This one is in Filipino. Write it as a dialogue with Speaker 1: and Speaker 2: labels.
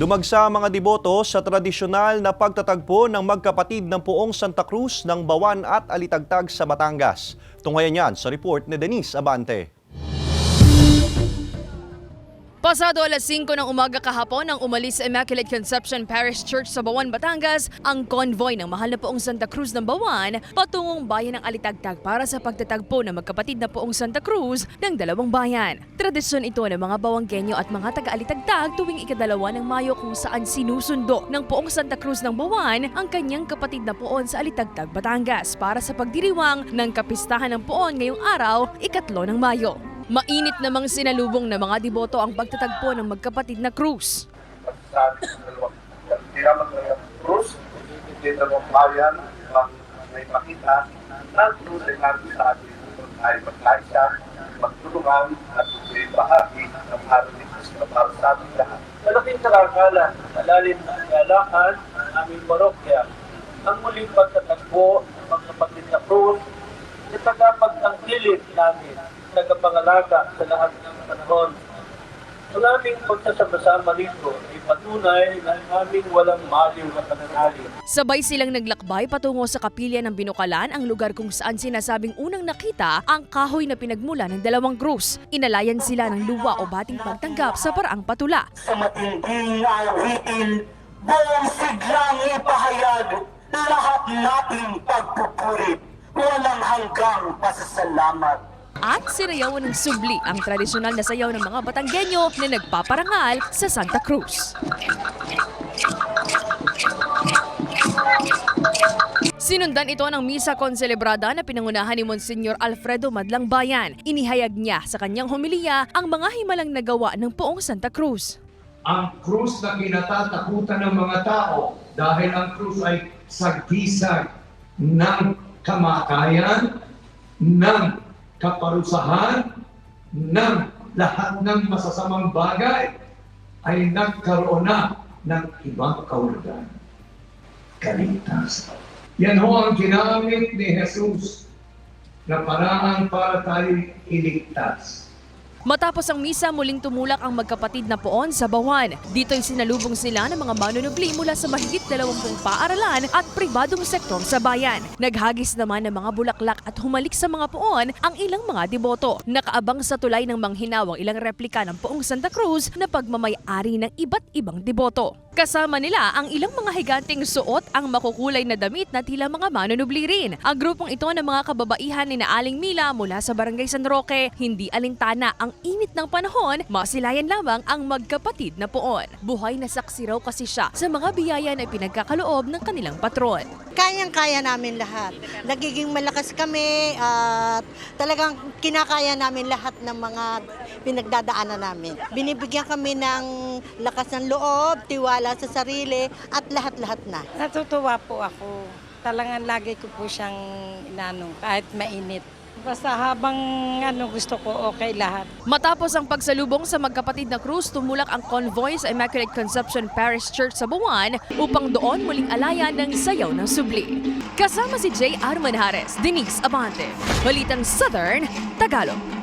Speaker 1: Dumagsa mga deboto sa tradisyonal na pagtatagpo ng magkapatid ng Puong Santa Cruz ng Bawan at Alitagtag sa Batangas. Tunghayan yan sa report ni Denise Abante.
Speaker 2: Pasado alas 5 ng umaga kahapon nang umalis sa Immaculate Conception Parish Church sa Bawan, Batangas, ang convoy ng mahal na poong Santa Cruz ng Bawan patungong bayan ng Alitagtag para sa pagtatagpo ng magkapatid na poong Santa Cruz ng dalawang bayan. Tradisyon ito ng mga Bawanggenyo at mga taga-Alitagtag tuwing ikadalawa ng Mayo kung saan sinusundo ng poong Santa Cruz ng Bawan ang kanyang kapatid na poon sa Alitagtag, Batangas para sa pagdiriwang ng kapistahan ng poon ngayong araw, ikatlo ng Mayo. Mainit namang sinalubong ng mga deboto ang pagtatagpo ng magkapatid na
Speaker 3: dalawang hindi naman krus, hindi bayan ang may makita na krus ay natin sa atin tayo magkaisa, magtulungan at may bahagi ng para sa ating lahat. Malaking kalakala, malalim na kalakan ng aming parokya, ang muling pagtatagpo ng mga kapatid na krus sa tagapagtangkilik namin, tagapangalaga sa lahat ng panahon ang aming pagsasama-sama rito ay patunay na ang aming walang maliw na pananalig.
Speaker 2: Sabay silang naglakbay patungo sa kapilya ng Binukalan, ang lugar kung saan sinasabing unang nakita ang kahoy na pinagmula ng dalawang krus. Inalayan sila ng luwa o bating pagtanggap sa paraang patula.
Speaker 4: sa matinding awitin, buong siglang ipahayag, lahat nating pagpupurit, walang hanggang pasasalamat.
Speaker 2: At sinayawan ng subli ang tradisyonal na sayaw ng mga Batanggenyo na nagpaparangal sa Santa Cruz. Sinundan ito ng misa konselebrada na pinangunahan ni Monsignor Alfredo Madlang Bayan. Inihayag niya sa kanyang homilya ang mga himalang nagawa ng poong Santa Cruz.
Speaker 5: ang krus na kinatatakutan ng mga tao dahil ang krus ay sagisag ng kamakayan, ng kaparusahan, ng lahat ng masasamang bagay ay nagkaroon na ng ibang kaulugan. Kaligtasan. Yan ho ang ginamit ni Jesus na paraan para tayo iligtas.
Speaker 2: Matapos ang misa, muling tumulak ang magkapatid na poon sa Bawan. Dito'y sinalubong sila ng mga manunubli mula sa mahigit 20 paaralan at pribadong sektor sa bayan. Naghagis naman ng mga bulaklak at humalik sa mga poon ang ilang mga deboto. Nakaabang sa tulay ng manghinaw ang ilang replika ng poong Santa Cruz na pagmamayari ng iba't ibang deboto. Kasama nila ang ilang mga higanting suot ang makukulay na damit na tila mga manunubli rin. Ang grupong ito ng mga kababaihan ni Naaling Mila mula sa Barangay San Roque, hindi alintana ang init ng panahon, masilayan lamang ang magkapatid na poon. Buhay na saksi raw kasi siya sa mga biyaya na pinagkakaloob ng kanilang patron.
Speaker 6: Kayang-kaya namin lahat. Nagiging malakas kami at talagang kinakaya namin lahat ng mga pinagdadaanan namin. Binibigyan kami ng lakas ng loob, tiwala sa sarili at lahat-lahat na.
Speaker 7: Natutuwa po ako. Talagang lagi ko po siyang inano, kahit mainit. Basta habang ano gusto ko, okay lahat.
Speaker 2: Matapos ang pagsalubong sa magkapatid na krus, tumulak ang convoy sa Immaculate Conception Parish Church sa Buwan upang doon muling alayan ng sayaw ng subli. Kasama si J. Arman Hares, Denise Abante, Balitang Southern, Tagalog.